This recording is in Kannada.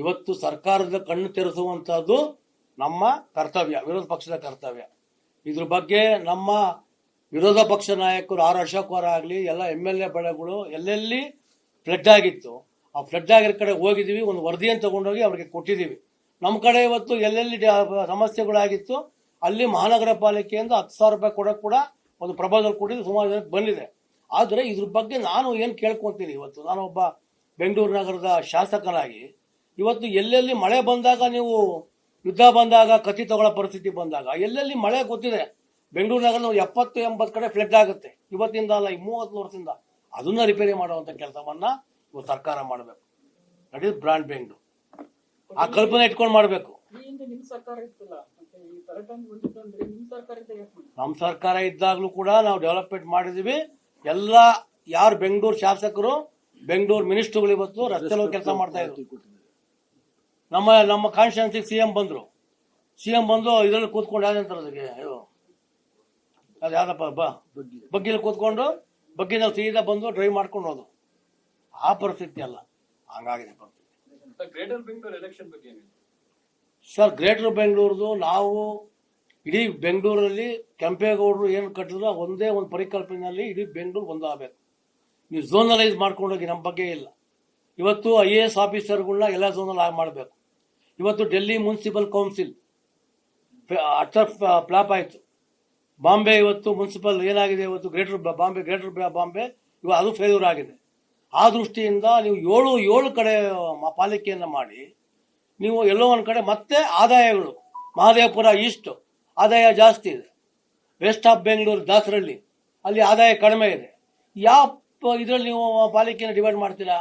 ಇವತ್ತು ಸರ್ಕಾರದ ಕಣ್ಣು ತೆರೆಸುವಂತಹದ್ದು ನಮ್ಮ ಕರ್ತವ್ಯ, ವಿರೋಧ ಪಕ್ಷದ ಕರ್ತವ್ಯ. ಇದ್ರ ಬಗ್ಗೆ ನಮ್ಮ ವಿರೋಧ ಪಕ್ಷ ನಾಯಕರು ಆರ್ ಅಶೋಕ್ ಅವರ ಆಗಲಿ, ಎಲ್ಲ ಎಂ ಎಲ್ ಎ ಬಳೆಗಳು ಎಲ್ಲೆಲ್ಲಿ ಫ್ಲಡ್ ಆಗಿತ್ತು, ಆ ಫ್ಲಡ್ ಆಗಿರೋ ಕಡೆ ಹೋಗಿದ್ದೀವಿ, ಒಂದು ವರದಿಯನ್ನು ತಗೊಂಡೋಗಿ ಅವ್ರಿಗೆ ಕೊಟ್ಟಿದ್ದೀವಿ. ನಮ್ಮ ಕಡೆ ಇವತ್ತು ಎಲ್ಲೆಲ್ಲಿ ಸಮಸ್ಯೆಗಳಾಗಿತ್ತು, ಅಲ್ಲಿ ಮಹಾನಗರ ಪಾಲಿಕೆಯಿಂದ ಹತ್ತು ಸಾವಿರ ರೂಪಾಯಿ ಕೊಡೋಕೆ ಕೂಡ ಒಂದು ಪ್ರಪೋಸಲ್ ಕೊಟ್ಟಿದ್ದು ಸುಮಾರು ಜನಕ್ಕೆ ಬಂದಿದೆ. ಆದರೆ ಇದ್ರ ಬಗ್ಗೆ ನಾನು ಏನು ಕೇಳ್ಕೊತೀನಿ, ಇವತ್ತು ನಾನು ಒಬ್ಬ ಬೆಂಗಳೂರು ನಗರದ ಶಾಸಕನಾಗಿ ಇವತ್ತು ಎಲ್ಲೆಲ್ಲಿ ಮಳೆ ಬಂದಾಗ ನೀವು ಯುದ್ಧ ಬಂದಾಗ ಕತ್ತಿ ತಗೊಳ್ಳೋ ಪರಿಸ್ಥಿತಿ ಬಂದಾಗ ಎಲ್ಲೆಲ್ಲಿ ಮಳೆ ಗೊತ್ತಿದೆ ಬೆಂಗಳೂರು ನಗರ ಎಪ್ಪತ್ತು ಎಂಬತ್ತು ಕಡೆ ಫ್ಲಡ್ ಆಗುತ್ತೆ. ಇವತ್ತಿಂದ ಅಲ್ಲ ಈ ಮೂವತ್ತು ವರ್ಷದಿಂದ. ಅದನ್ನ ರಿಪೇರಿ ಮಾಡುವಂತ ಕೆಲಸವನ್ನ ಇವತ್ತು ಸರ್ಕಾರ ಮಾಡಬೇಕು. ದಟ್ ಇಸ್ ಬ್ರಾಂಡ್ ಬೆಂಗಳೂರು ಆ ಕಲ್ಪನೆ ಇಟ್ಕೊಂಡು ಮಾಡಬೇಕು. ನಮ್ಮ ಸರ್ಕಾರ ಇದ್ದಾಗಲೂ ಕೂಡ ನಾವು ಡೆವಲಪ್ಮೆಂಟ್ ಮಾಡಿದೀವಿ. ಎಲ್ಲ ಯಾರು ಬೆಂಗಳೂರು ಶಾಸಕರು ಬೆಂಗಳೂರು ಮಿನಿಸ್ಟರ್ಗಳು ಇವತ್ತು ರಸ್ತೆ ಕೆಲಸ ಮಾಡ್ತಾ ಇದ್ರು. ನಮ್ಮ ನಮ್ಮ ಕಾನ್ಸ್ಟಿಟ್ಯೂನ್ಸಿ ಸಿ ಎಂ ಬಂದರು. ಸಿ ಎಂ ಬಂದು ಇದರಲ್ಲಿ ಕೂತ್ಕೊಂಡು ಯಾವ್ದಂತಾರೆ ಅದಕ್ಕೆ? ಇದು ಅದು ಯಾವ್ದಪ್ಪ ಬಾ ಬಗ್ಗಿಲಿ ಕೂತ್ಕೊಂಡು ಬಗ್ಗಿನಲ್ಲಿ ಸೀದಾ ಬಂದು ಡ್ರೈವ್ ಮಾಡ್ಕೊಂಡು ಹೋದು ಆ ಪರಿಸ್ಥಿತಿ ಅಲ್ಲ. ಹಂಗಾಗಿದೆ ಪರಿಸ್ಥಿತಿ. ಸರ್ ಗ್ರೇಟರ್ ಬೆಂಗಳೂರದು ನಾವು ಇಡೀ ಬೆಂಗಳೂರಲ್ಲಿ ಕೆಂಪೇಗೌಡರು ಏನು ಕಟ್ಟಿದ್ರು ಒಂದೇ ಒಂದು ಪರಿಕಲ್ಪನೆಯಲ್ಲಿ ಇಡೀ ಬೆಂಗಳೂರು ಒಂದಾಗಬೇಕು. ನೀವು ಝೋನಲೈಸ್ ಮಾಡ್ಕೊಂಡೋಗಿ ನಮ್ಮ ಬಗ್ಗೆ ಇಲ್ಲ. ಇವತ್ತು ಐ ಎ ಎಸ್ ಆಫೀಸರ್ಗಳನ್ನ ಎಲ್ಲ ಝೋನಲ್ಲಿ ಮಾಡಬೇಕು. ಇವತ್ತು Delhi municipal council utter flop ಆಯಿತು. ಬಾಂಬೆ ಇವತ್ತು ಮುನ್ಸಿಪಲ್ ಏನಾಗಿದೆ ಇವತ್ತು? ಗ್ರೇಟರ್ ಬಾಂಬೆ ಗ್ರೇಟರ್ ಬಾಂಬೆ ಇವಾಗ ಅದು ಫೇಲ್ಯೂರ್ ಆಗಿದೆ. ಆ ದೃಷ್ಟಿಯಿಂದ ನೀವು ಏಳು ಏಳು ಕಡೆ ಪಾಲಿಕೆಯನ್ನು ಮಾಡಿ, ನೀವು ಎಲ್ಲೋ ಒಂದು ಕಡೆ ಮತ್ತೆ ಆದಾಯಗಳು, ಮಹದೇವಪುರ ಈಸ್ಟ್, ಆದಾಯ ಜಾಸ್ತಿ ಇದೆ. ವೆಸ್ಟ್ ಆಫ್ ಬೆಂಗಳೂರು, ದಾಸರಳ್ಳಿ, ಅಲ್ಲಿ ಆದಾಯ ಕಡಿಮೆ ಇದೆ. ಯಾವ ಇದರಲ್ಲಿ ನೀವು ಪಾಲಿಕೆಯನ್ನು ಡಿವೈಡ್ ಮಾಡ್ತೀರಾ?